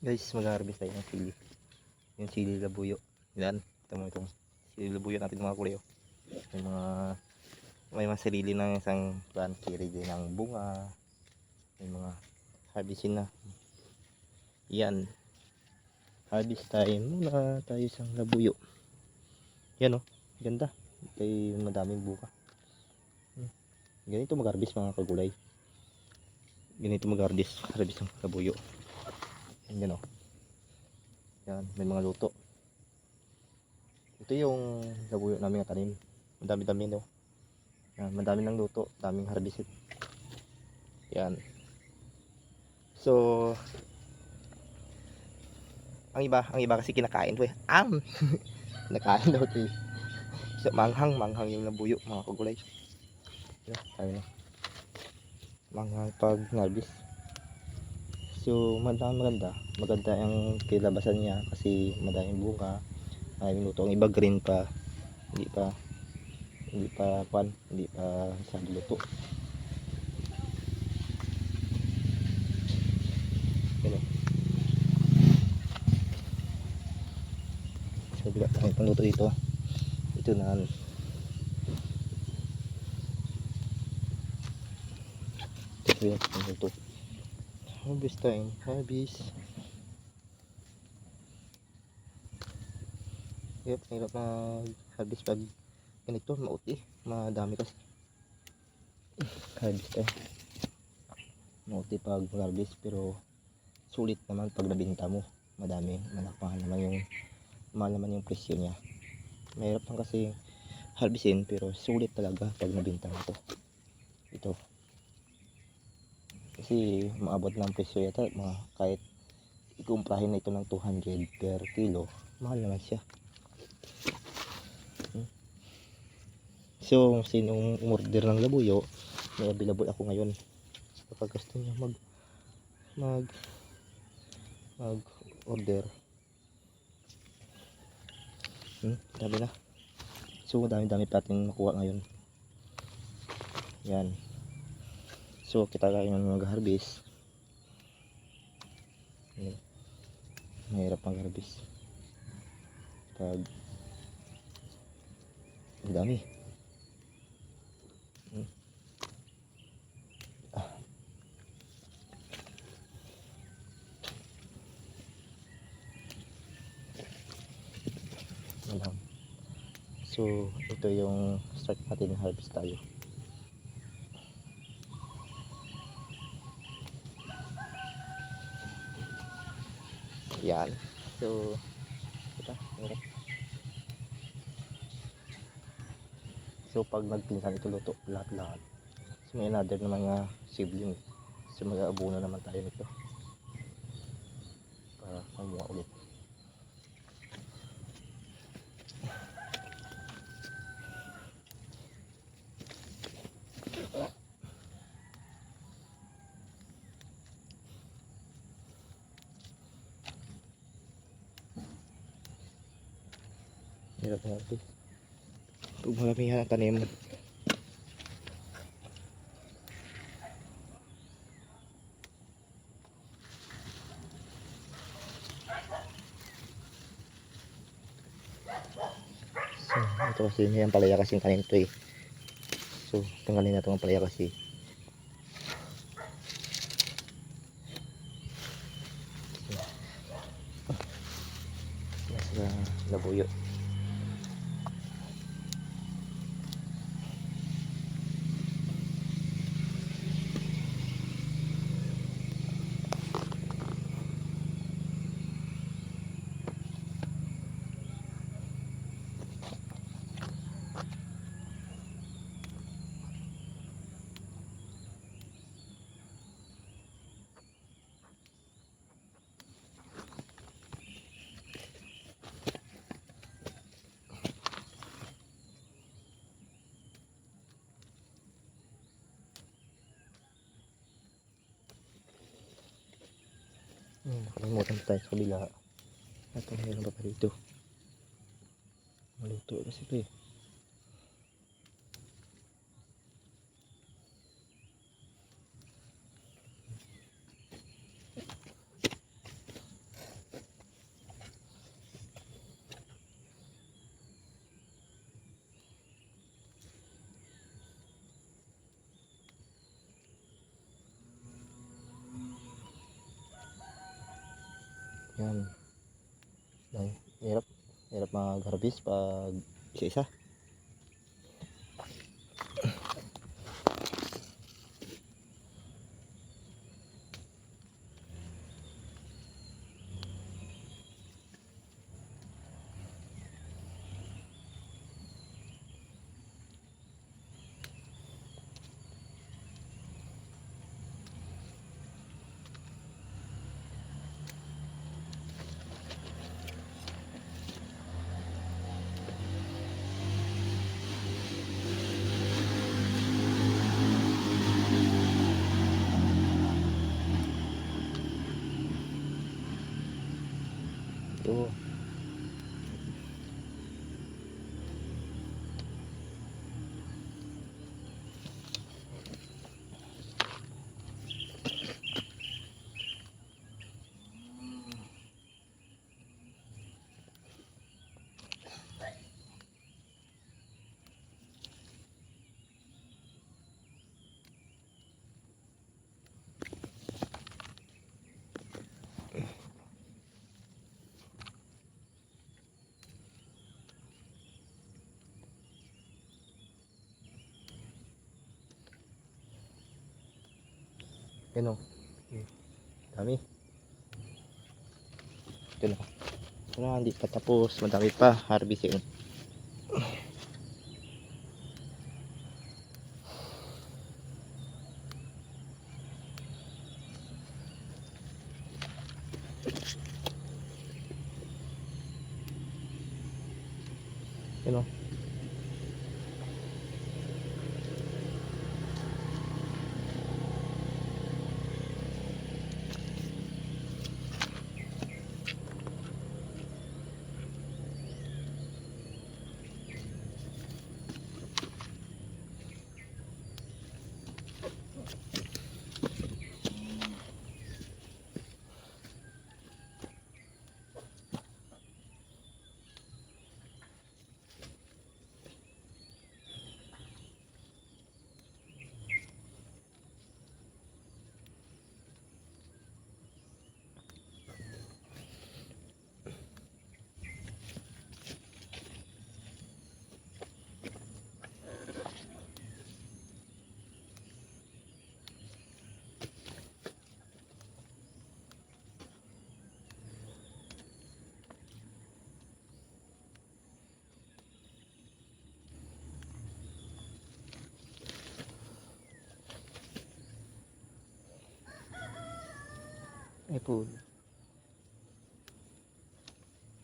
Guys, mag-harvest tayo ng sili. Yung sili labuyo. Yan. Ito mo itong sili labuyo natin mga kulay. oh. May mga may mga sarili ng isang plant carry din ng bunga. May mga harvestin na. Yan. Harvest time muna tayo sa labuyo. Yan oh. Ganda. May madaming buka. Ganito mag-harvest mga kagulay. Ganito mag-harvest. Harvest ng labuyo. Yan yan o. Yan, may mga luto. Ito yung labuyo namin na tanim. Madami-dami no. Yan, madami ng luto, daming harvest. Yan. So, ang iba, ang iba kasi kinakain to eh. Am! kinakain daw to eh. So, manghang, manghang yung labuyo, mga kagulay. Yan, tayo na. Manghang pag harvest. So, madami maganda. Maganda yung kilabasan niya kasi madaming bunga. Maraming luto. Ang iba green pa. Hindi pa hindi pa pan, hindi pa sa luto. So, bila tayo pang luto dito. Ito na ano. Ito yan, pang luto. Harvest time. Harvest. Yep, hirap na harvest pag ganito, mauti. Madami kasi. Harvest time. Mauti pag harvest pero sulit naman pag nabinta mo. Madami. Malakpahan naman yung mahal naman yung presyo niya. Mahirap lang kasi harvestin pero sulit talaga pag nabinta mo to. Ito kasi maabot ng presyo yata mga kahit ikumprahin na ito ng 200 per kilo mahal naman siya. Hmm. so sinong umorder ng labuyo may available ako ngayon. Kapag gusto niya mag mag mag order hmm, dami na. So dami dami pa natin makuha ngayon. Yan So, kita ng mag-harvest. Mahirap mag-harvest. Pag ang dami. Hmm. Ah. So, ito yung start natin harvest tayo. Yan. So, ito, hirap. So, pag nagpinsan ito luto, lahat-lahat. So, may another na mga sibling. So, mag-aabuno naman tayo nito. Para mamuha ulit. Hirap na ito. Pag maramihan ang tanim. So, ito kasi may palaya kasing kanin to eh. So, tanggalin natin ang palaya kasi. Hmm, nakalimutan tayo sa kabila. At mayroon pa pa dito. Maluto kasi ito eh. Yan. Yan. Hirap. Hirap mag-harvest pag isa-isa. Ito. Yan o. Dami. Ito na. Ito na, hindi pa tapos. Madami pa. Harvest yun. Yan o. Po.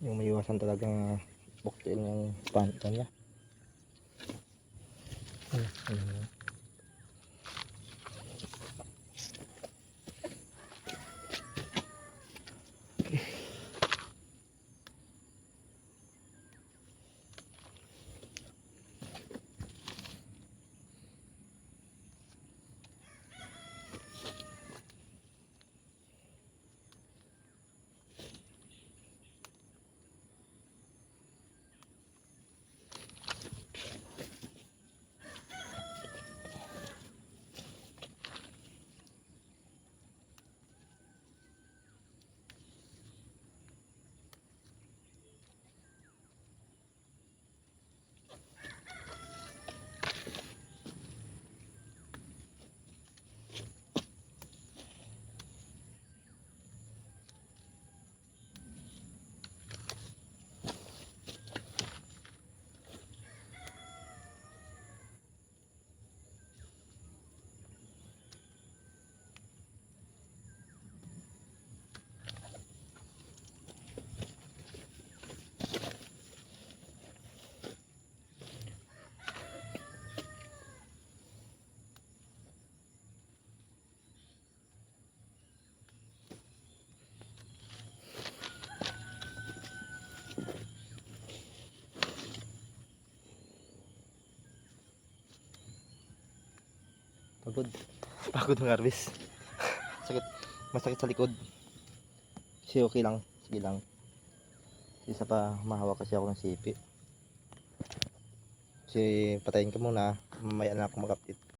Yung may iwasan talagang buktiin yung panta niya. Ano, ano. Pagod. Pagod ng harvest. Sakit. Masakit sa likod. Kasi okay lang. Sige lang. Isa pa, mahawak kasi ako ng sipi. Kasi patayin ka muna. Mamaya na ako mag-update.